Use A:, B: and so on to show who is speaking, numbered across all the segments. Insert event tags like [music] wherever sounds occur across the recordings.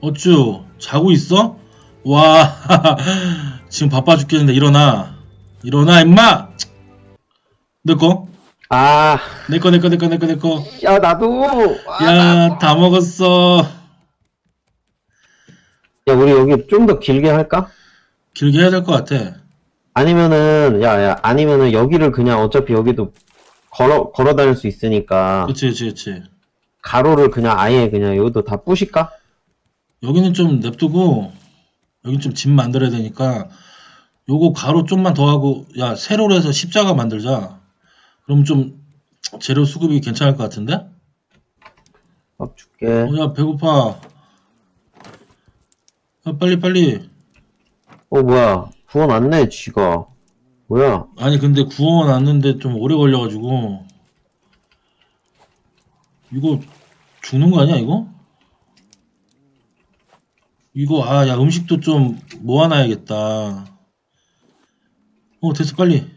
A: 어쭈 자고 있어? 와 [laughs] 지금 바빠 죽겠는데 일어나. 일어나 임마! 내꺼
B: 아,
A: 내꺼 내꺼 내꺼 내꺼 내꺼
B: 야, 나도. 아,
A: 야다 먹었어.
B: 야, 우리 여기 좀 더 길게 할까?
A: 길게 해야 될 것 같아.
B: 아니면은, 야, 야, 아니면은 여기를 그냥 어차피 여기도 걸어, 걸어 다닐 수 있으니까
A: 그치 그치 그치.
B: 가로를 그냥 아예 그냥 여기도 다 부실까?
A: 여기는 좀 냅두고 여긴 좀집 만들어야 되니까 요거 가로 좀만 더 하고 야 세로로 해서 십자가 만들자 그럼 좀 재료 수급이 괜찮을 것 같은데?
B: 밥 줄게.
A: 어, 야 배고파 야 빨리 빨리
B: 어, 뭐야. 구워놨네, 쥐가. 뭐야.
A: 아니 근데 구워놨는데 좀 오래 걸려가지고 이거 죽는 거 아니야 이거? 이거 아 야 음식도 좀 모아놔야겠다 어 됐어 빨리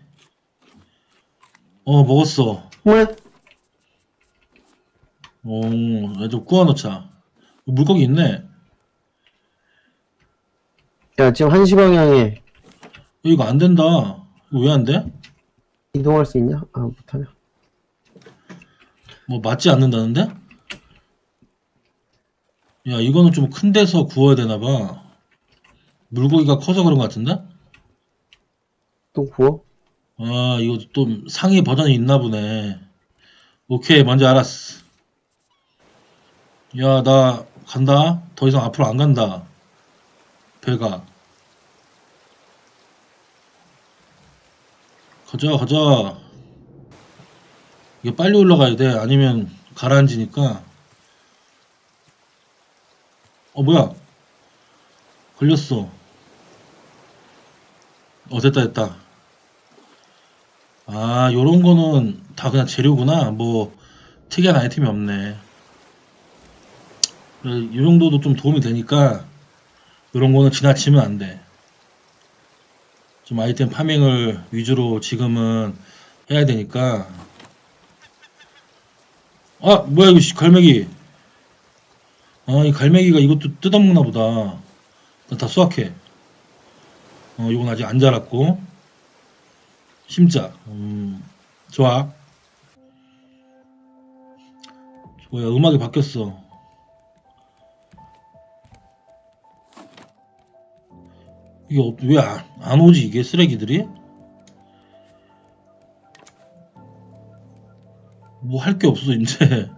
A: 어 먹었어
B: 왜?
A: 어좀 구워놓자 물고기 있네
B: 야, 지금 한시 방향에
A: 야, 이거 안 된다 이거 왜 안 돼?
B: 이동할 수 있냐? 아, 못하냐.
A: 뭐 맞지 않는다는데? 야 이거는 좀 큰 데서 구워야 되나 봐. 물고기가 커서 그런 것 같은데?
B: 또 구워?
A: 아 이거 또 상위 버전이 있나 보네. 오케이 먼저 알았어. 야 나 간다. 더 이상 앞으로 안 간다. 배가. 가자 가자. 이게 빨리 올라가야 돼. 아니면 가라앉으니까 어 뭐야? 걸렸어. 어 됐다 됐다. 아 요런 거는 다 그냥 재료구나. 뭐 특이한 아이템이 없네. 이 정도도 좀 도움이 되니까 요런 거는 지나치면 안 돼. 좀 아이템 파밍을 위주로 지금은 해야 되니까. 아 뭐야 이거 씨, 갈매기 아 이 갈매기가 이것도 뜯어먹나 보다. 다 수확해. 어 이건 아직 안 자랐고. 심자. 음 좋아 뭐야 음악이 바뀌었어. 이게 왜안 오지 이게 쓰레기들이? 뭐 할 게 없어 이제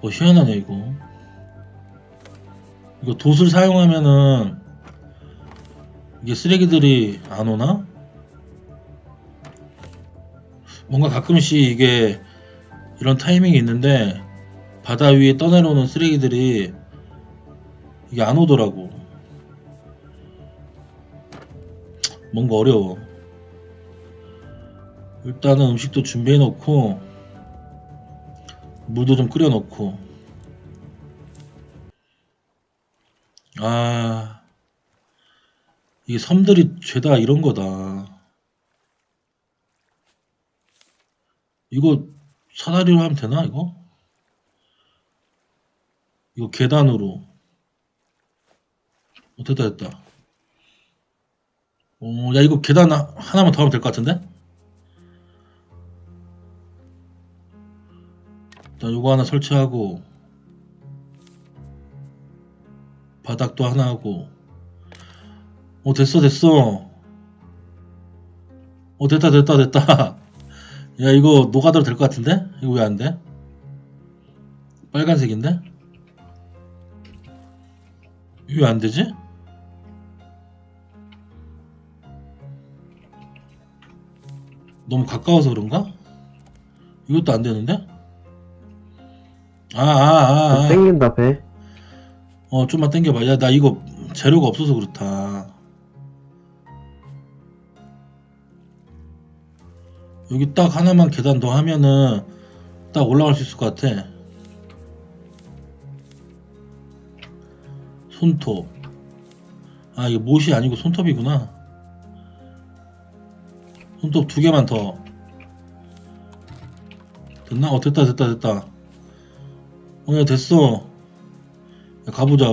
A: 어 희한하네 이거 이거 돛을 사용하면은 이게 쓰레기들이 안 오나? 뭔가 가끔씩 이게 이런 타이밍이 있는데 바다 위에 떠내려오는 쓰레기들이 이게 안 오더라고. 뭔가 어려워. 일단은 음식도 준비해 놓고 물도 좀 끓여 놓고 아 이게 섬들이 죄다 이런 거다. 이거 사다리로 하면 되나 이거? 이거 계단으로. 어, 됐다 됐다. 어, 야 이거 계단 하- 하나만 더 하면 될 것 같은데? 자, 요거 하나 설치하고 바닥도 하나 하고 어 됐어 됐어 어 됐다 됐다 됐다 [laughs] 야 이거 녹아들어 될것 같은데 이거 왜 안 돼? 빨간색인데 왜 안 되지? 너무 가까워서 그런가? 이것도 안 되는데? 아, 아, 아, 아.
B: 땡긴다, 배.
A: 어, 좀만 당겨봐. 야, 나 이거 재료가 없어서 그렇다. 여기 딱 하나만 계단 더 하면은 딱 올라갈 수 있을 것 같아. 손톱. 아, 이게 못이 아니고 손톱이구나. 손톱 두 개만 더. 됐나? 어, 됐다, 됐다, 됐다. 어, 야, 됐어. 야, 가보자.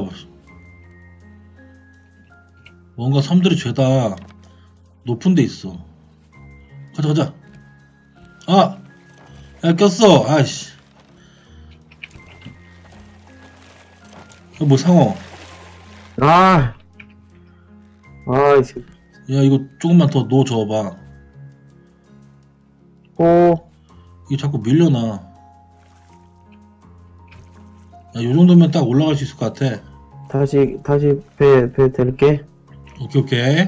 A: 뭔가 섬들이 죄다 높은 데 있어. 가자, 가자. 아! 야, 꼈어. 아이씨. 야, 뭐 상어.
B: 아, 아, 이 새끼.
A: 야, 이거 조금만 더 넣어 줘봐.
B: 어,
A: 이게 자꾸 밀려나. 야, 요 정도면 딱 올라갈 수 있을 것 같아.
B: 다시, 다시 배, 배 댈게.
A: 오케이, 오케이.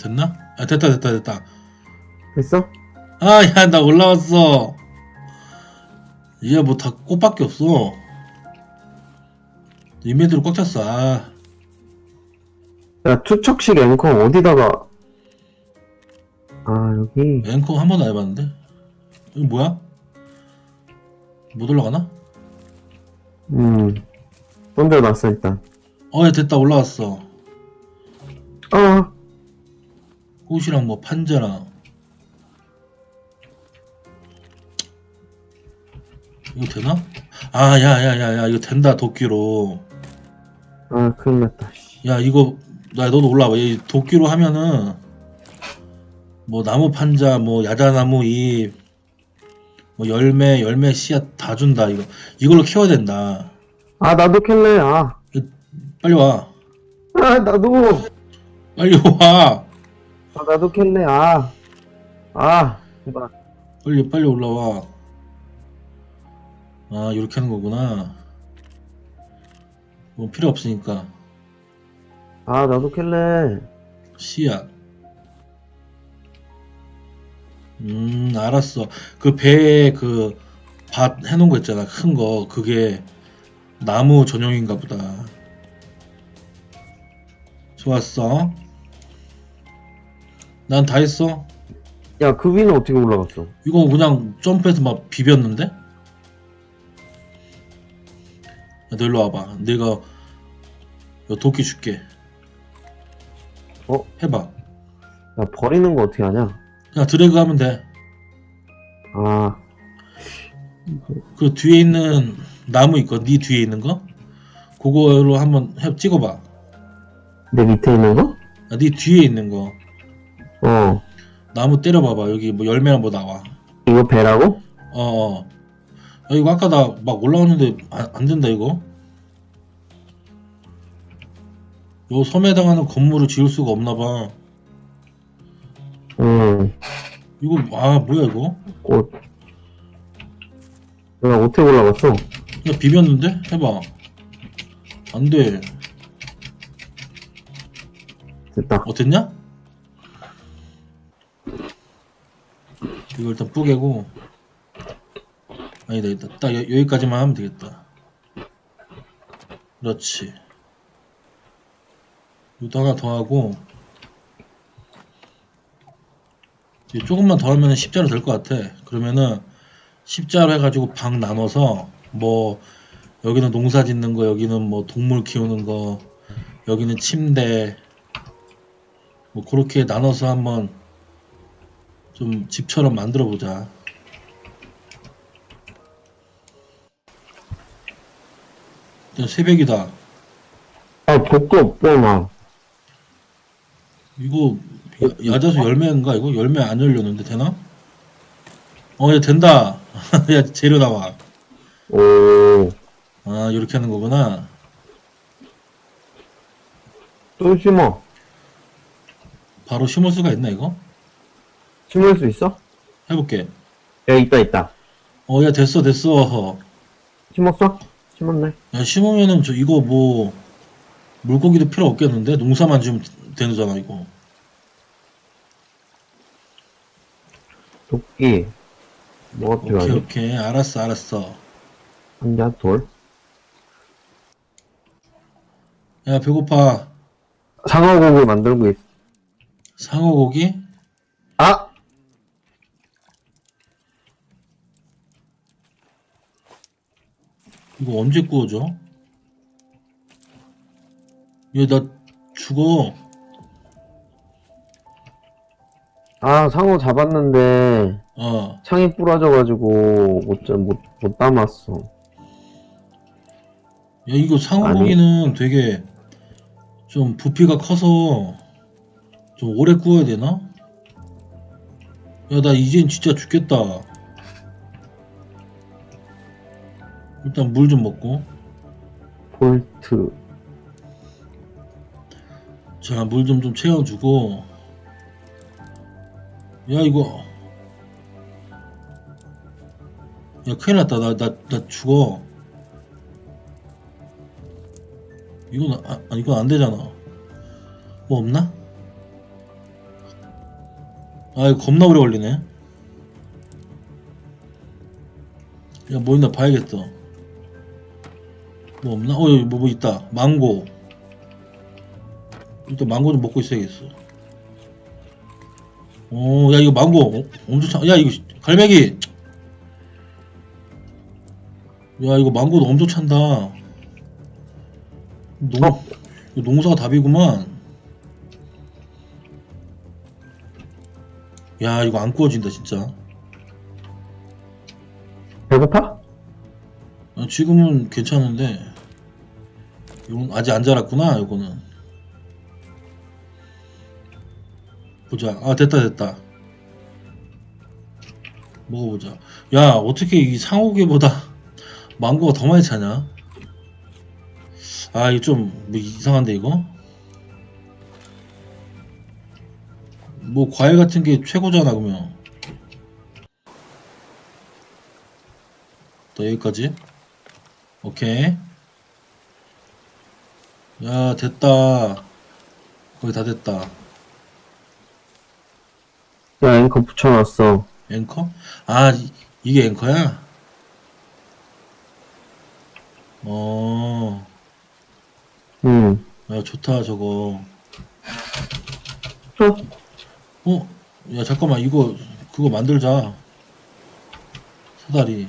A: 됐나? 아, 됐다, 됐다, 됐다.
B: 됐어?
A: 아, 야, 나 올라왔어. 이게 뭐 다 꽃밖에 없어. 인벤트로 꽉 찼어. 아,
B: 야, 투척식 앵커 어디다가. 아, 여기.
A: 앵커 한 번도 안 해봤는데? 이거 뭐야? 못 올라가나?
B: 음. 던져놨어, 일단.
A: 어, 야, 됐다, 올라왔어.
B: 어,
A: 꽃이랑 뭐 판자랑. 이거 되나? 아, 야, 야, 야, 야, 이거 된다, 도끼로.
B: 아, 큰일 났다. 씨.
A: 야, 이거, 나, 너도 올라와봐. 이 도끼로 하면은, 뭐, 나무 판자, 뭐, 야자나무 잎, 뭐, 열매, 열매 씨앗 다 준다, 이거. 이걸로 키워야 된다.
B: 아, 나도 캘래, 아.
A: 빨리 와.
B: 아, 나도.
A: 빨리 와.
B: 아, 나도 캘래, 아. 아, 제발.
A: 빨리, 빨리 올라와. 아, 이렇게 하는 거구나. 뭐, 필요 없으니까.
B: 아, 나도 캘래.
A: 씨앗. 음, 알았어. 그 배에 그 밭 해놓은 거 있잖아. 큰 거. 그게 나무 전용인가 보다. 좋았어. 난 다 했어.
B: 야, 그 위는 어떻게 올라갔어?
A: 이거 그냥 점프해서 막 비볐는데? 야, 너 일로 와봐. 내가 요 도끼 줄게.
B: 어?
A: 해봐.
B: 야, 버리는 거 어떻게 하냐?
A: 그냥 드래그 하면 돼.
B: 아,
A: 그 뒤에 있는 나무 있거 네 뒤에 있는 거? 그거로 한번 해 찍어봐.
B: 내 밑에 있는 거?
A: 아, 네 뒤에 있는 거.
B: 어.
A: 나무 때려봐봐. 여기 뭐 열매나 뭐 나와.
B: 이거 배라고?
A: 어 어. 야, 이거 아까 나 막 올라왔는데 안, 안 된다 이거? 요 섬에 해당하는 건물을 지을 수가 없나봐
B: 응.
A: 이거 아 뭐야 이거
B: 꽃. 야, 어떻게 올라갔어?
A: 그냥 비볐는데 해봐 안 돼
B: 됐다.
A: 어땠냐? 이거 일단 뿌개고 아니다 일단 딱 여, 여기까지만 하면 되겠다 그렇지 이것도 하나 더 하고 이제 조금만 더 하면 십자로 될 것 같아 그러면은 십자로 해가지고 방 나눠서 뭐 여기는 농사 짓는 거 여기는 뭐 동물 키우는 거 여기는 침대 뭐 그렇게 나눠서 한번 좀 집처럼 만들어 보자. 새벽이다.
B: 아, 복도 없잖아.
A: 이거 야, 야자수 열매인가 이거 열매 안 열렸는데 되나? 어, 야 된다. [laughs] 야 재료 나와.
B: 오.
A: 아 이렇게 하는 거구나.
B: 또 심어.
A: 바로 심을 수가 있나 이거?
B: 심을 수 있어?
A: 해볼게.
B: 야, 있다, 있다.
A: 어, 야 됐어 됐어.
B: 심었어? 심었네.
A: 야 심으면은 저 이거 뭐 물고기도 필요 없겠는데 농사만 지으면 되잖아 이거.
B: 도끼. 뭐가
A: 오케이
B: 필요하지?
A: 오케이 알았어 알았어.
B: 한자 돌.
A: 야 배고파.
B: 상어고기 만들고 있어.
A: 상어고기?
B: 아!
A: 이거 언제 구워져? 얘 나 죽어.
B: 아, 상어 잡았는데,
A: 어,
B: 창이 부러져가지고, 못, 자- 못, 못 담았어.
A: 야, 이거 상어고기는 되게 좀 부피가 커서 좀 오래 구워야 되나? 야, 나 이젠 진짜 죽겠다. 일단 물 좀 먹고.
B: 볼트.
A: 자, 물 좀 좀 채워주고. 야, 이거. 야, 큰일 났다. 나, 나, 나 죽어. 이건, 아, 아, 이건 안 되잖아. 뭐 없나? 아, 이거 겁나 오래 걸리네. 야, 뭐 있나 봐야겠어. 뭐 없나? 어, 여기 뭐, 뭐 있다. 망고. 일단 망고 좀 먹고 있어야겠어. 오, 야 이거 망고 어, 엄청 차. 야 이거 갈매기. 야 이거 망고도 엄청 찬다. 농,
B: 어?
A: 농사가 답이구만. 야 이거 안 구워진다 진짜.
B: 배고파?
A: 아, 지금은 괜찮은데 이건 아직 안 자랐구나 이거는 보자. 아 됐다 됐다. 먹어보자. 야 어떻게 이 상호개보다 [laughs] 망고가 더 많이 차냐? 아 이거 좀뭐 이상한데 이거? 뭐 과일 같은 게 최고잖아 그러면. 또 여기까지? 오케이. 야, 됐다. 거의 다 됐다.
B: 야, 앵커 붙여놨어.
A: 앵커? 아, 이, 이게 앵커야? 어,
B: 응.
A: 야, 좋다, 저거.
B: 어?
A: 어? 야, 잠깐만, 이거, 그거 만들자. 사다리.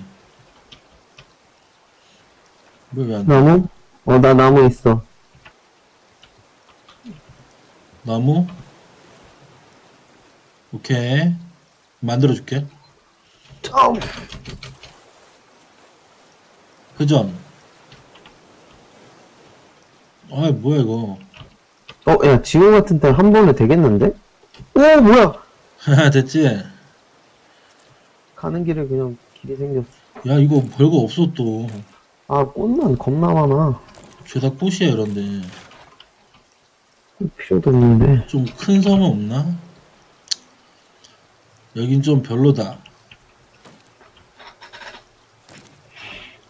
A: 왜 왜 안 돼?
B: 나무? 어, 나 나무 있어.
A: 나무? 오케이. 만들어줄게.
B: 참.
A: 회전. 아, 뭐야, 이거.
B: 어, 야, 지금 같은 때는 한 번에 되겠는데? 오, 뭐야! [laughs]
A: 됐지?
B: 가는 길에 그냥 길이 생겼어.
A: 야, 이거 별거 없어, 또.
B: 아, 꽃만 겁나 많아.
A: 죄다 꽃이야, 이런데.
B: 필요도 없는데.
A: 좀 큰 섬은 없나? 여긴 좀 별로다.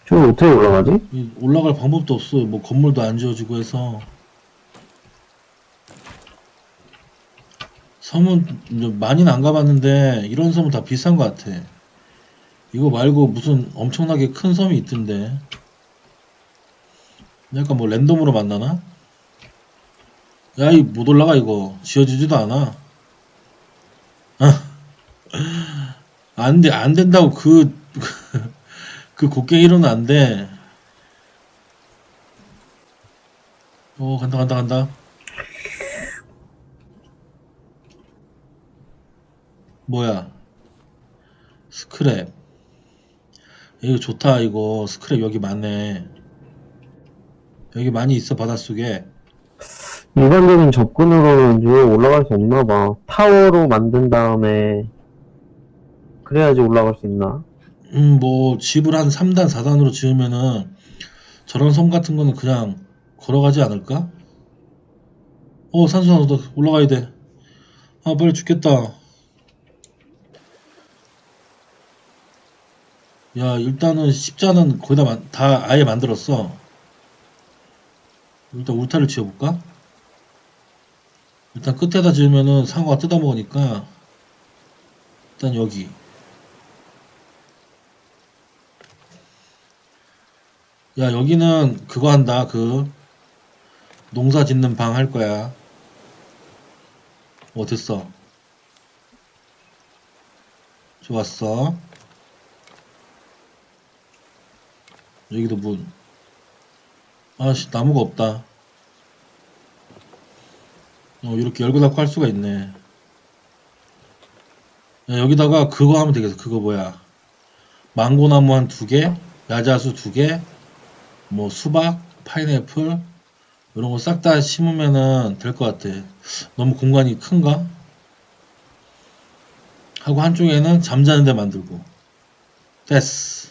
B: 저기 어떻게 올라가지?
A: 이 올라갈 방법도 없어. 뭐, 건물도 안 지어지고 해서. 섬은 이제 많이는 안 가봤는데, 이런 섬은 다 비싼 것 같아. 이거 말고 무슨 엄청나게 큰 섬이 있던데. 약간 뭐 랜덤으로 만나나? 야, 이 못 올라가, 이거. 지어지지도 않아. 안 돼, 안 된다고, 그, 그 곡괭이로는 안 돼. 어, 간다, 간다, 간다. 뭐야? 스크랩. 이거 좋다, 이거. 스크랩 여기 많네. 여기 많이 있어, 바닷속에.
B: 일반적인 접근으로는 위에 올라갈 수 없나 봐. 타워로 만든 다음에, 그래야지 올라갈 수 있나?
A: 음, 뭐, 집을 한 3단, 4단으로 지으면은, 저런 섬 같은 거는 그냥 걸어가지 않을까? 어, 산수산 너 올라가야 돼. 아, 빨리 죽겠다. 야, 일단은 십자는 거의 다, 만- 다 아예 만들었어. 일단 울타리를 지어볼까? 일단 끝에다 지으면은 상어가 뜯어먹으니까, 일단 여기. 야, 여기는 그거 한다. 그 농사 짓는 방 할 거야. 어, 됐어. 좋았어. 여기도 문. 아씨, 나무가 없다. 어, 이렇게 열고 닫고 할 수가 있네. 야, 여기다가 그거 하면 되겠어. 그거 뭐야. 망고나무 한 두 개, 야자수 두 개, 뭐 수박, 파인애플, 이런 거 싹 다 심으면은 될 것 같아. 너무 공간이 큰가? 하고 한쪽에는 잠자는 데 만들고. 됐어.